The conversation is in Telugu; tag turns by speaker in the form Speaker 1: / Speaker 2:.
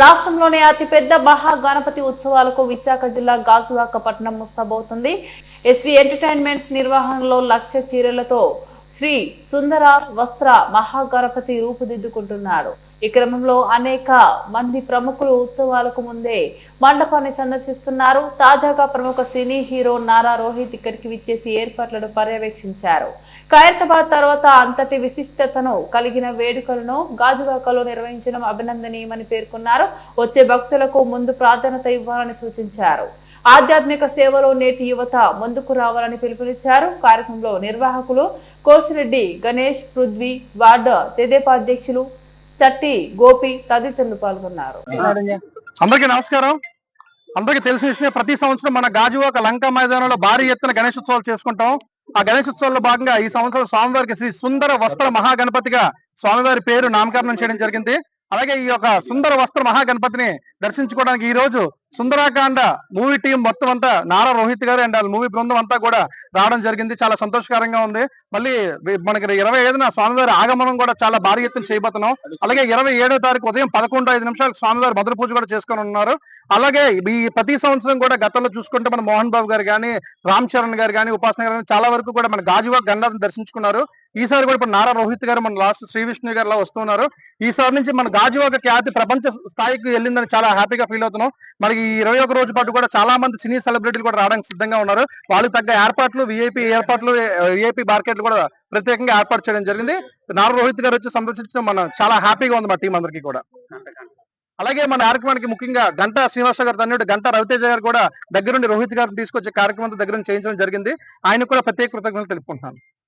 Speaker 1: రాష్ట్రంలోనే అతిపెద్ద మహా గణపతి ఉత్సవాలకు విశాఖ జిల్లా గాజువాక పట్టణం ముస్తాబవుతుంది. ఎస్వి ఎంటర్టైన్మెంట్స్ నిర్వహణలో లక్ష చీరలతో శ్రీ సుందర వస్త్ర మహాగణపతి రూపుదిద్దుకుంటున్నారు ఈ క్రమంలో అనేక మంది ప్రముఖులు ఉత్సవాలకు ముందే మండపాన్ని సందర్శిస్తున్నారు. తాజాగా ప్రముఖ సినీ హీరో నారా రోహిత్ ఇక్కడికి విచ్చేసి ఏర్పాట్లను పర్యవేక్షించారు. ఖైరతాబాద్ తర్వాత అంతటి విశిష్టతను కలిగిన వేడుకలను గాజువాకలో నిర్వహించడం అభినందనీయమని పేర్కొన్నారు. వచ్చే భక్తులకు ముందు ప్రాధాన్యత ఇవ్వాలని సూచించారు. ఆధ్యాత్మిక సేవలో నేటి యువత ముందుకు రావాలని పిలుపునిచ్చారు. కార్యక్రమంలో నిర్వాహకులు కోసిరెడ్డి గణేష్ పృథ్వీ వార్డు తెదేపా అధ్యక్షులు చట్టి గోపి తదితరులు పాల్గొన్నారు.
Speaker 2: అందరికీ నమస్కారం. అందరికీ తెలిసిన విషయం ప్రతి సంవత్సరం మన గాజువాక లంక మైదానంలో భారీ ఎత్తున గణేశోత్సవాలు చేసుకుంటాం. ఆ గణేశోత్సవాల్లో భాగంగా ఈ సంవత్సరం స్వామివారికి శ్రీ సుందర వస్త్ర మహాగణపతిగా స్వామివారి పేరు నామకరణం చేయడం జరిగింది. అలాగే ఈ యొక్క సుందర వస్త్ర మహాగణపతిని దర్శించుకోవడానికి ఈ రోజు సుందరాకాండ మూవీ టీం మొత్తం అంతా నారా రోహిత్ గారు అండ్. వాళ్ళ మూవీ బృందం అంతా కూడా రావడం జరిగింది. చాలా సంతోషకరంగా ఉంది. మళ్ళీ మనకి ఇరవై ఐదున స్వామివారి ఆగమనం కూడా చాలా భారీ ఎత్తున చేయబోతున్నాం. అలాగే ఇరవై ఏడో తారీఖు ఉదయం పదకొండు ఐదు నిమిషాలకు స్వామివారి మధుర పూజ కూడా చేసుకొని ఉన్నారు. అలాగే ఈ ప్రతి సంవత్సరం కూడా గతంలో చూసుకుంటే మన మోహన్ బాబు గారు కానీ రామ్ చరణ్ గారు కానీ ఉపాసన గారు కానీ చాలా వరకు కూడా మన గాజువాక్ గండాన్ని దర్శించుకున్నారు. ఈసారి కూడా ఇప్పుడు నారా రోహిత్ గారు మన లాస్ట్ శ్రీ విష్ణు గారు వస్తున్నారు. ఈసారి నుంచి మన గాజువాక ఖ్యాతి ప్రపంచ స్థాయికి వెళ్ళిందని చాలా హ్యాపీగా ఫీల్ అవుతున్నాం. మరి ఈ ఇరవై ఒక రోజు పాటు కూడా చాలా మంది సినీ సెలబ్రిటీలు కూడా రావడానికి సిద్ధంగా ఉన్నారు. వాళ్ళకి తగ్గ ఏర్పాట్లు విఐపి ఏర్పాట్లు విఐపి మార్కెట్లు కూడా ప్రత్యేకంగా ఏర్పాటు చేయడం జరిగింది. నారా రోహిత్ గారు వచ్చి సందర్శించడం మనం చాలా హ్యాపీగా ఉంది మా టీం అందరికీ కూడా. అలాగే మన కార్యక్రమానికి ముఖ్యంగా గంటా శ్రీనివాస గారు తన్నుడు గంటా రవితేజ గారు కూడా దగ్గరుండి రోహిత్ గారిని తీసుకొచ్చే కార్యక్రమం దగ్గర నుంచి చేయించడం జరిగింది. ఆయన కూడా ప్రత్యేక కృతజ్ఞతలు తెలుపుకుంటున్నాను.